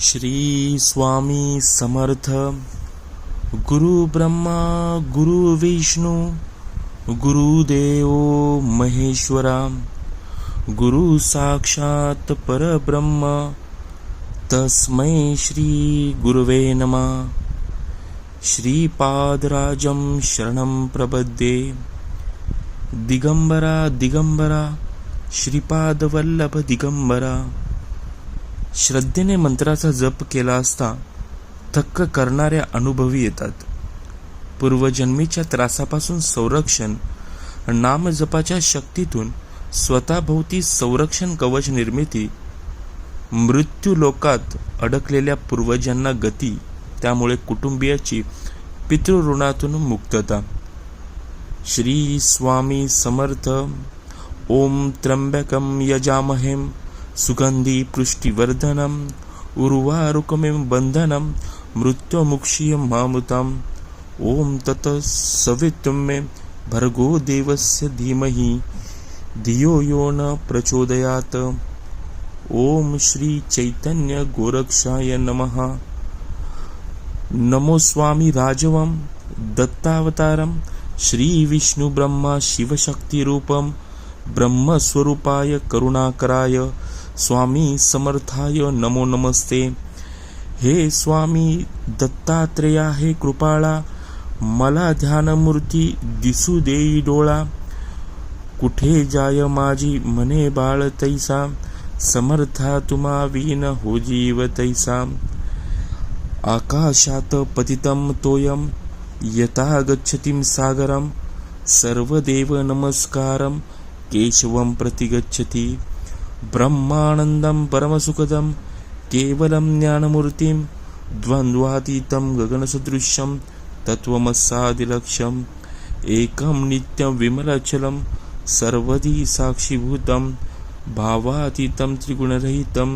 श्री स्वामी समर्थ। गुरु ब्रह्मा गुरु विष्णू गुरुदेव महेश्वरा। गुरु साक्षात परब्रह्म। तस्मै श्री गुरुवे नमः। श्रीपादराजं शरणं प्रपद्ये। दिगंबरा दिगंबरा श्रीपादवल्लभ दिगंबरा श्रद्धेने मंत्राचा जप केला असता थक्क करणाऱ्या अनुभवी येतात. पूर्वजन्मीच्या त्रासापासून संरक्षण नामजपाच्या शक्तीतून स्वतःभोवती संरक्षण कवच निर्मिती मृत्यू लोकात अडकलेल्या पूर्वजांना गती त्यामुळे कुटुंबियाची पितृऋणातून मुक्तता. श्री स्वामी समर्थ. ओम त्र्यंबकम यजामहेम. सुगंधी पुष्टिवर्धनम उर्वारुकमिं बंधनं मृत्युमुक्षीयं मामृतम्। ओम तत सवितुमे भर्गो देवस्य धीमहि धियो यो न प्रचोदयात। ओम श्री चैतन्य गोरक्षाय नमः। नमो स्वामी राजवं दत्तावतारं श्री विष्णु ब्रह्मा शिवशक्तिरूपं ब्रह्मस्वरूपाय करुणाकराय स्वामी समर्थाय नमो नमस्ते। हे स्वामी दत्तात्रेया, हे कृपाळा, मला ध्यानमूर्ती दिसू देई डोळा। कुठे जाय माझी मने बाळ तैसा, समर्था तुम्हा विन हो जीव तैसा। आकाशात पतितं तोयं, यथा गच्छतीं सागरं, सर्वदेव नमस्कारं, केशवं प्रति गच्छति। ब्रह्मानन्दं परमसुखदं केवलं ज्ञानमूर्तिं द्वन्द्वातीतं गगनसदृशं तत्त्वमस्सादिलक्ष्यम् एकं नित्यं विमलचलं सर्वदी साक्षीभूतं भावातीतं त्रिगुणरहितं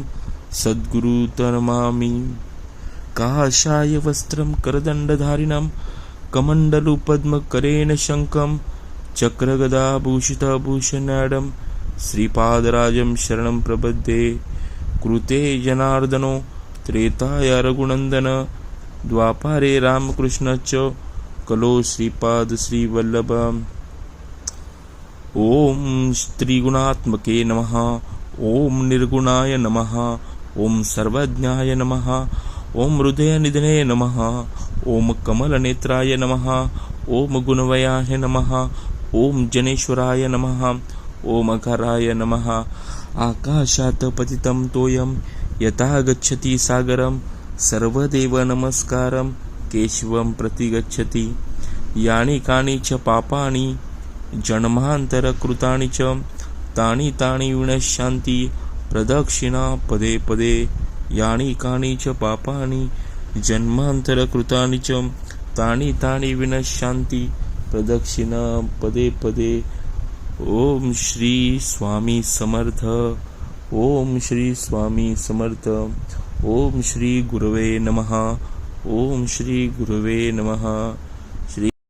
सद्गुरुतनमामि काषाय वस्त्रं करदण्डधारिणं कमण्डलुपद्मकरेण शङ्खं चक्रगदाभूषितभूषणाडं श्रीपादराजं शरणं प्रपद्ये कृते जनार्दनो त्रेताय रघुनन्दन द्वापारे रामकृष्णश्च कलो श्रीपाद श्रीवल्लभ। ॐ त्रिगुणात्मके नमः ॐ निर्गुणाय नमः ॐ सर्वज्ञाय नमः ॐ हृदयनिधने नमः ॐ कमलनेत्राय नमः ॐ गुणवयाय नमः ॐ जनेश्वराय नमः ओमकाराय अघराय नमः। आकाशात् पतितं तोयं यथा गच्छति सागरं सर्वदेव नमस्कारं केशवं प्रति गच्छति। यानि कानि च पापानि जन्मान्तरकृतानि च तानि तानि विनश्यन्ति प्रदक्षिणा पदे पदे। यानि कानि च पापानि जन्मान्तरकृतानि च तानि तानि विनश्यन्ति प्रदक्षिणा पदे पदे। ओम श्री स्वामी समर्थ ओम श्री स्वामी समर्थ ओम श्री गुरवे नमः ओम श्री गुरवे नमः।